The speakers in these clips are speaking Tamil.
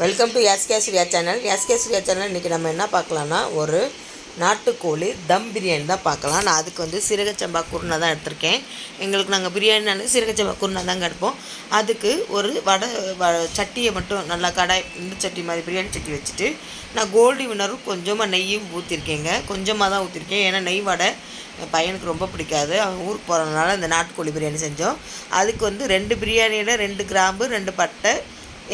Welcome to SK Surya channel SK Surya channel இன்றைக்கி நம்ம என்ன பார்க்கலான்னா ஒரு நாட்டுக்கோழி தம் பிரியாணி தான் பார்க்கலாம். நான் அதுக்கு வந்து சீரகச்சம்பா குருணை தான் எடுத்திருக்கேன். எங்களுக்கு நாங்கள் பிரியாணினாலே சீரகச்சம்பா குருணை தாங்க எடுப்போம். அதுக்கு ஒரு வடை வ சட்டியை மட்டும் நல்லா கடாய் இந்த சட்டி மாதிரி பிரியாணி சட்டி வச்சுட்டு நான் கோல்டு வினரும் கொஞ்சமாக நெய்யும் ஊற்றிருக்கேங்க கொஞ்சமாக தான் ஊற்றிருக்கேன் ஏன்னா நெய் வடை என் பையனுக்கு ரொம்ப பிடிக்காது. அவன் ஊருக்கு போகிறதுனால இந்த நாட்டுக்கோழி பிரியாணி செஞ்சோம். அதுக்கு வந்து ரெண்டு பிரியாணியில் ரெண்டு கிராம்பு ரெண்டு பட்டை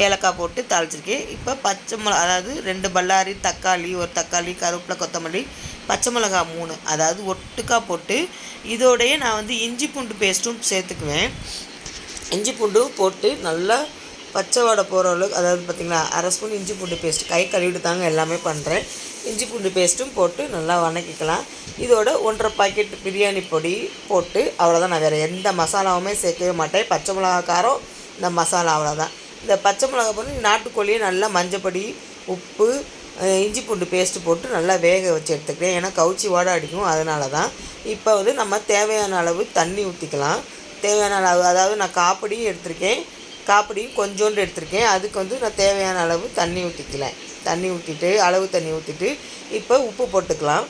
ஏலக்காய் போட்டு தாளிச்சிருக்கேன். இப்போ பச்சை மிளகா அதாவது ரெண்டு பல்லாரி தக்காளி ஒரு தக்காளி கருவேப்பிலை கொத்தமல்லி பச்சை மிளகா மூணு. அதாவது ஒட்டுக்கா போட்டு இதோடையே நான் வந்து இஞ்சி பூண்டு பேஸ்ட்டும் சேர்த்துக்குவேன். இஞ்சி பூண்டும் போட்டு நல்லா பச்சை வடை போகிற அளவுக்கு அதாவது பார்த்திங்களா அரை ஸ்பூன் இஞ்சி பூண்டு பேஸ்ட் கை கழுவிட்டு தாங்க எல்லாமே பண்ணுறேன் இஞ்சி பூண்டு பேஸ்ட்டும் போட்டு நல்லா வணக்கிக்கலாம். இதோட ஒன்றரை பாக்கெட் பிரியாணி பொடி போட்டு அவ்வளோதான் நான் வேறு எந்த மசாலாவுமே சேர்க்கவே மாட்டேன். பச்சை மிளகா காரம் இந்த மசாலா அவ்வளோதான் இந்த பச்சை மிளகா போட்டு நாட்டுக்கோழியை நல்லா மஞ்சப்பொடி உப்பு இஞ்சி பூண்டு பேஸ்ட்டு போட்டு நல்லா வேக வச்சு எடுத்துக்கிறேன். ஏன்னா கவுச்சி வாடை அடிக்கும் அதனால தான் இப்போ வந்து நம்ம தேவையான அளவு தண்ணி ஊற்றிக்கலாம் தேவையான அளவு அதாவது நான் காப்படியும் எடுத்திருக்கேன். காப்படியும் கொஞ்சோண்டு எடுத்திருக்கேன். அதுக்கு வந்து நான் தேவையான அளவு தண்ணி ஊற்றிக்கலாம் தண்ணி ஊற்றிட்டு அளவு தண்ணி ஊற்றிட்டு இப்போ உப்பு போட்டுக்கலாம்.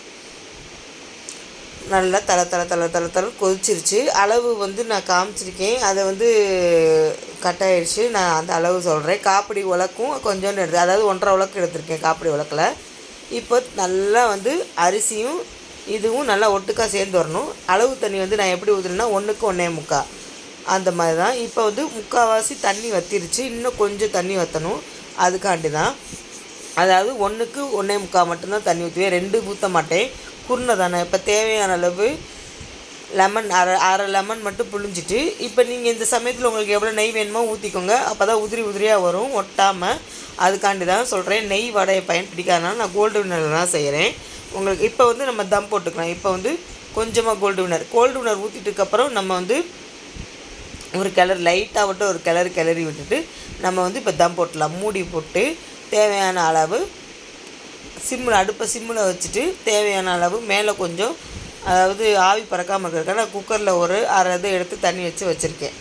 நல்லா தலை தலை தலை தலை தலை கொதிச்சிருச்சு. அளவு வந்து நான் காமிச்சிருக்கேன். அதை வந்து கட் ஆகிடுச்சு நான் அந்த அளவு சொல்கிறேன் காப்பிடி உலக்கும் கொஞ்சோண்டு எடுத்து அதாவது ஒன்றரை உலக்கு எடுத்திருக்கேன் காப்பிடி உலக்கில். இப்போ நல்லா வந்து அரிசியும் இதுவும் நல்லா ஒட்டுக்காக சேர்ந்து வரணும். அளவு தண்ணி வந்து நான் எப்படி ஊற்றுறேன்னா ஒன்றுக்கு ஒன்றே முக்கா. அந்த மாதிரி தான் இப்போ வந்து முக்கால்வாசி தண்ணி வத்திருச்சு. இன்னும் கொஞ்சம் தண்ணி வற்றணும் அதுக்காண்டி தான் அதாவது ஒன்றுக்கு ஒன்றே முக்கால் மட்டும்தான் தண்ணி ஊற்றுவேன் ரெண்டு ஊற்ற மாட்டேன். குருணை தானே இப்போ தேவையான அளவு லெமன் அரை அரை லெமன் மட்டும் புழிஞ்சிட்டு இப்போ நீங்கள் இந்த சமயத்தில் உங்களுக்கு எவ்வளோ நெய் வேணுமோ ஊற்றிக்கோங்க அப்போ தான் உதிரி உதிரியாக வரும் ஒட்டாமல் அதுக்காண்டி தான் சொல்கிறேன் நெய் வடையை பயன்படுத்திக்காதனால நான் கோல்டு வினரில் தான் செய்கிறேன் உங்களுக்கு இப்போ வந்து நம்ம தம் போட்டுக்கலாம். இப்போ வந்து கொஞ்சமாக கோல்டு வினர் கோல்டு வினர் ஊற்றிட்டுக்கப்புறம் நம்ம வந்து ஒரு கிளறு லைட்டாக மட்டும் ஒரு கிளறு கிளறி விட்டுட்டு நம்ம வந்து இப்போ தம் போட்டலாம் மூடி போட்டு தேவையான அளவு சிம்மில் அடுப்பை சிம்மில் வச்சுட்டு தேவையான அளவு மேலே கொஞ்சம் அதாவது ஆவி பறக்காமல் இருக்கிறதுக்காக நான் குக்கரில் ஒரு அரை இது எடுத்து தண்ணி வச்சு வச்சுருக்கேன்.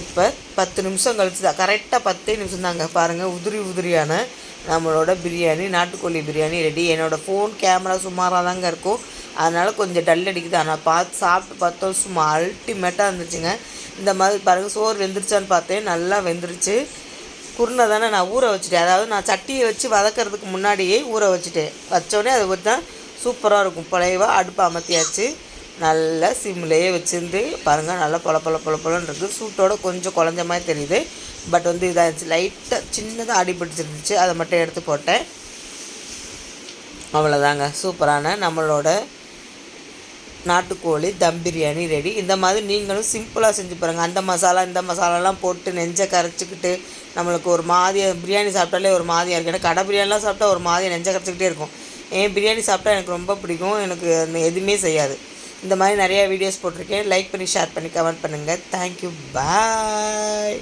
இப்போ பத்து நிமிஷம் கழிச்சு தான். கரெக்டாக பத்தே நிமிஷம் தாங்க. பாருங்கள் உதிரி உதிரியான நம்மளோட பிரியாணி நாட்டுக்கோழி பிரியாணி ரெடி என்னோடய ஃபோன் கேமரா சுமாராக தாங்க இருக்கும். அதனால் கொஞ்சம் டல் அடிக்குது. ஆனால் பார்த்து சாப்பிட்டு பார்த்தோம் சும்மா அல்டிமேட்டாக இருந்துச்சுங்க. இந்த மாதிரி பாருங்கள் சோறு வெந்துருச்சான்னு பார்த்தேன். நல்லா வெந்துருச்சு. குருணை தானே நான் ஊற வச்சுட்டேன். அதாவது நான் சட்டியை வச்சு வதக்கிறதுக்கு முன்னாடியே ஊற வச்சுட்டேன். வச்சோடனே அது வச்சு தான் சூப்பராக இருக்கும். பழையவாக அடுப்பை அமர்த்தியாச்சு நல்லா சிம்லேயே வச்சுருந்து பாருங்கள் நல்லா பொல பொல பொல பொலன்னு இருக்குது சூட்டோட கொஞ்சம் குழஞ்ச மாதிரி தெரியுது. பட் வந்து இதாக இருந்துச்சு லைட்டாக சின்னதாக அடிபிடிச்சிருந்துச்சு அதை மட்டும் எடுத்து போட்டேன். அவ்வளோதாங்க சூப்பரான நம்மளோட நாட்டுக்கோழி தம் பிரியாணி ரெடி இந்த மாதிரி நீங்களும் சிம்பிளாக செஞ்சு பாருங்கள் அந்த மசாலா இந்த மசாலாலாம் போட்டு நெஞ்சை கரைச்சிக்கிட்டு நம்மளுக்கு ஒரு மாதிரியாக பிரியாணி சாப்பிட்டாலே ஒரு மாதிரியாக இருக்கும். ஏன்னா கடை பிரியாணிலாம் சாப்பிட்டா ஒரு மாதிரியாக நெஞ்சை கரைச்சிக்கிட்டே இருக்கும். ஏன்? பிரியாணி சாப்பிட்டா எனக்கு ரொம்ப பிடிக்கும். எனக்கு எதுவுமே செய்யாது. இந்த மாதிரி நிறையா வீடியோஸ் போட்டிருக்கேன். லைக் பண்ணி ஷேர் பண்ணி கமெண்ட் பண்ணுங்கள் தேங்க்யூ பாய்